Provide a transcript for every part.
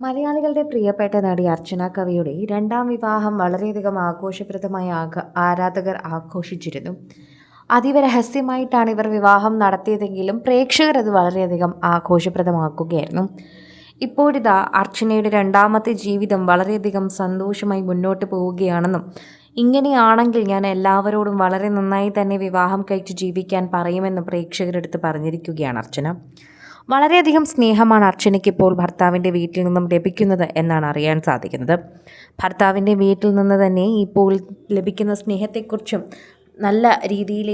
മലയാളികളുടെ പ്രിയപ്പെട്ട നടി അർച്ചന കവിയുടെ രണ്ടാം വിവാഹം വളരെയധികം ആഘോഷപ്രദമായി ആഘ ആരാധകർ ആഘോഷിച്ചിരുന്നു. അതീവ രഹസ്യമായിട്ടാണ് ഇവർ വിവാഹം നടത്തിയതെങ്കിലും പ്രേക്ഷകർ അത് വളരെയധികം ആഘോഷപ്രദമാക്കുകയായിരുന്നു. ഇപ്പോഴിതാ അർച്ചനയുടെ രണ്ടാമത്തെ ജീവിതം വളരെയധികം സന്തോഷമായി മുന്നോട്ട് പോവുകയാണെന്നും ഇങ്ങനെയാണെങ്കിൽ ഞാൻ എല്ലാവരോടും വളരെ നന്നായി തന്നെ വിവാഹം കഴിച്ച് ജീവിക്കാൻ പറയുമെന്ന് പ്രേക്ഷകരെടുത്ത് പറഞ്ഞിരിക്കുകയാണ് അർച്ചന. വളരെയധികം സ്നേഹമാണ് അർച്ചനയ്ക്ക് ഇപ്പോൾ ഭർത്താവിന്റെ വീട്ടിൽ നിന്നും ലഭിക്കുന്നത് എന്നാണ് അറിയാൻ സാധിക്കുന്നത്. ഭർത്താവിന്റെ വീട്ടിൽ നിന്ന് തന്നെ ഇപ്പോൾ ലഭിക്കുന്ന സ്നേഹത്തെക്കുറിച്ചും നല്ല രീതിയിൽ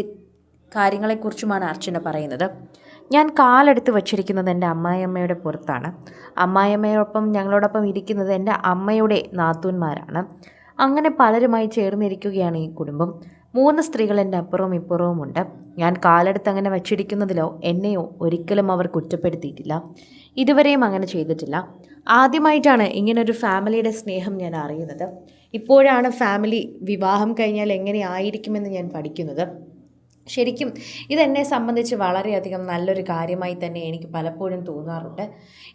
കാര്യങ്ങളെക്കുറിച്ചുമാണ് അർച്ചന പറയുന്നത്. ഞാൻ കാലെടുത്ത് വച്ചിരിക്കുന്നത് എന്റെ അമ്മായിയമ്മയുടെ പുറത്താണ്. അമ്മായിയമ്മയോടൊപ്പം ഞങ്ങളോടൊപ്പം ഇരിക്കുന്നത് എന്റെ അമ്മയുടെ നാത്തൂന്മാരാണ്. അങ്ങനെ പലരുമായി ചേർന്നിരിക്കുകയാണ് ഈ കുടുംബം. മൂന്ന് സ്ത്രീകൾ എന്റെ അപ്പുറവും ഇപ്പുറവുമുണ്ട് ഞാൻ കാലെടുത്ത് അങ്ങനെ വച്ചിരിക്കുന്നതിലോ എന്നെയോ ഒരിക്കലും അവർ കുറ്റപ്പെടുത്തിയിട്ടില്ല. ഇതുവരെയും അങ്ങനെ ചെയ്തിട്ടില്ല. ആദ്യമായിട്ടാണ് ഇങ്ങനൊരു ഫാമിലിയുടെ സ്നേഹം ഞാൻ അറിയുന്നത്. ഇപ്പോഴാണ് ഫാമിലി വിവാഹം കഴിഞ്ഞാൽ എങ്ങനെ ആയിരിക്കുമെന്ന് ഞാൻ പഠിക്കുന്നത്. ശരിക്കും ഇതെന്നെ സംബന്ധിച്ച് വളരെയധികം നല്ലൊരു കാര്യമായി തന്നെ എനിക്ക് പലപ്പോഴും തോന്നാറുണ്ട്.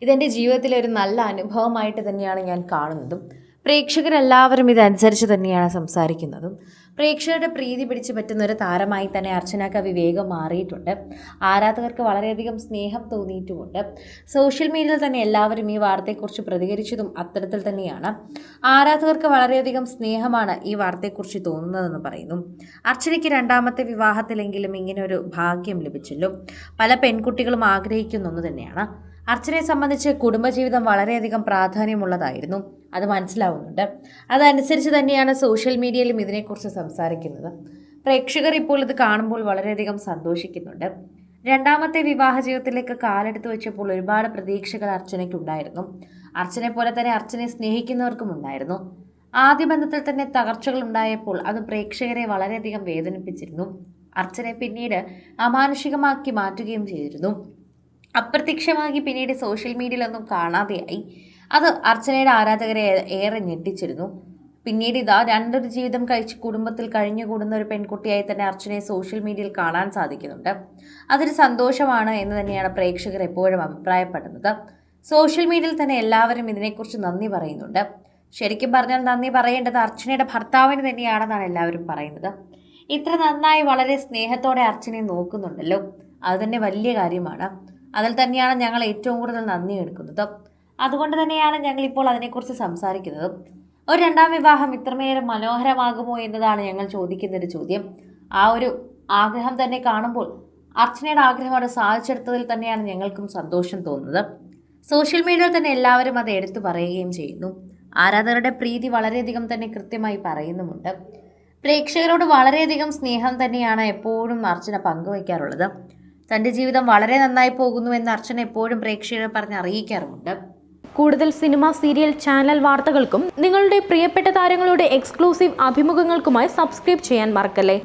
ഇതെന്റെ ജീവിതത്തിലെ ഒരു നല്ല അനുഭവമായിട്ട് തന്നെയാണ് ഞാൻ കാണുന്നതും. പ്രേക്ഷകരെല്ലാവരും ഇതനുസരിച്ച് തന്നെയാണ് സംസാരിക്കുന്നതും. പ്രേക്ഷകരുടെ പ്രീതി പിടിച്ചു പറ്റുന്ന ഒരു താരമായി തന്നെ അർച്ചന കവി വേഗം മാറിയിട്ടുണ്ട്. ആരാധകർക്ക് വളരെയധികം സ്നേഹം തോന്നിയിട്ടുമുണ്ട്. സോഷ്യൽ മീഡിയയിൽ തന്നെ എല്ലാവരും ഈ വാർത്തയെക്കുറിച്ച് പ്രതികരിച്ചതും അത്തരത്തിൽ തന്നെയാണ്. ആരാധകർക്ക് വളരെയധികം സ്നേഹമാണ് ഈ വാർത്തയെക്കുറിച്ച് തോന്നുന്നതെന്ന് പറയുന്നു. അർച്ചനയ്ക്ക് രണ്ടാമത്തെ വിവാഹത്തിലെങ്കിലും ഇങ്ങനെ ഒരു ഭാഗ്യം ലഭിച്ചല്ലോ. പല പെൺകുട്ടികളും ആഗ്രഹിക്കുന്ന ഒന്ന് തന്നെയാണ്. അർച്ചനയെ സംബന്ധിച്ച് കുടുംബജീവിതം വളരെയധികം പ്രാധാന്യമുള്ളതായിരുന്നു. അത് മനസ്സിലാവുന്നുണ്ട്. അതനുസരിച്ച് തന്നെയാണ് സോഷ്യൽ മീഡിയയിലും ഇതിനെക്കുറിച്ച് സംസാരിക്കുന്നത്. പ്രേക്ഷകർ ഇപ്പോൾ ഇത് കാണുമ്പോൾ വളരെയധികം സന്തോഷിക്കുന്നുണ്ട്. രണ്ടാമത്തെ വിവാഹ ജീവിതത്തിലേക്ക് കാലെടുത്ത് വെച്ചപ്പോൾ ഒരുപാട് പ്രതീക്ഷകൾ അർച്ചനയ്ക്കുണ്ടായിരുന്നു. അർച്ചനെ പോലെ തന്നെ അർച്ചനെ സ്നേഹിക്കുന്നവർക്കും ഉണ്ടായിരുന്നു. ആദ്യ ബന്ധത്തിൽ തന്നെ തകർച്ചകൾ ഉണ്ടായപ്പോൾ അത് പ്രേക്ഷകരെ വളരെയധികം വേദനിപ്പിച്ചിരുന്നു. അർച്ചനെ പിന്നീട് അമാനുഷികമാക്കി മാറ്റുകയും ചെയ്തിരുന്നു. അപ്രത്യക്ഷമാക്കി പിന്നീട് സോഷ്യൽ മീഡിയയിലൊന്നും കാണാതെയായി. അത് അർച്ചനയുടെ ആരാധകരെ ഏറെ ഞെട്ടിച്ചിരുന്നു. പിന്നീട് ഇതാ രണ്ടൊരു ജീവിതം കഴിച്ച് കുടുംബത്തിൽ കഴിഞ്ഞുകൂടുന്ന ഒരു പെൺകുട്ടിയായി തന്നെ അർച്ചനയെ സോഷ്യൽ മീഡിയയിൽ കാണാൻ സാധിക്കുന്നുണ്ട്. അതൊരു സന്തോഷമാണ് എന്ന് തന്നെയാണ് പ്രേക്ഷകർ എപ്പോഴും അഭിപ്രായപ്പെടുന്നത്. സോഷ്യൽ മീഡിയയിൽ തന്നെ എല്ലാവരും ഇതിനെക്കുറിച്ച് നന്ദി പറയുന്നുണ്ട്. ശരിക്കും പറഞ്ഞാൽ നന്ദി പറയേണ്ടത് അർച്ചനയുടെ ഭർത്താവിന് തന്നെയാണെന്നാണ് എല്ലാവരും പറയുന്നത്. ഇത്ര നന്നായി വളരെ സ്നേഹത്തോടെ അർച്ചനയെ നോക്കുന്നുണ്ടല്ലോ. അത് തന്നെ വലിയ കാര്യമാണ്. അതിൽ തന്നെയാണ് ഞങ്ങൾ ഏറ്റവും കൂടുതൽ നന്ദി എടുക്കുന്നത്. അതുകൊണ്ട് തന്നെയാണ് ഞങ്ങൾ ഇപ്പോൾ അതിനെക്കുറിച്ച് സംസാരിക്കുന്നത്. ഒരു രണ്ടാം വിവാഹം ഇത്രമേറെ മനോഹരമാകുമോ എന്നതാണ് ഞങ്ങൾ ചോദിക്കുന്ന ഒരു ചോദ്യം. ആ ഒരു ആഗ്രഹം തന്നെ കാണുമ്പോൾ അർച്ചനയുടെ ആഗ്രഹം അവിടെ സാധിച്ചെടുത്തതിൽ തന്നെയാണ് ഞങ്ങൾക്കും സന്തോഷം തോന്നുന്നത്. സോഷ്യൽ മീഡിയയിൽ തന്നെ എല്ലാവരും അത് എടുത്തു പറയുകയും ചെയ്യുന്നു. ആരാധകരുടെ പ്രീതി വളരെയധികം തന്നെ കൃത്യമായി പറയുന്നുമുണ്ട്. പ്രേക്ഷകരോട് വളരെയധികം സ്നേഹം തന്നെയാണ് എപ്പോഴും അർച്ചന പങ്കുവയ്ക്കാറുള്ളത്. തന്റെ ജീവിതം വളരെ നന്നായി പോകുന്നു എന്ന് അർച്ചന എപ്പോഴും പ്രേക്ഷകരെ പറഞ്ഞ് അറിയിക്കാറുമുണ്ട്. കൂടുതൽ സിനിമ സീരിയൽ ചാനൽ വാർത്തകൾക്കും നിങ്ങളുടെ പ്രിയപ്പെട്ട താരങ്ങളുടെ എക്സ്ക്ലൂസീവ് അഭിമുഖങ്ങൾക്കുമായി സബ്സ്ക്രൈബ് ചെയ്യാൻ മറക്കല്ലേ?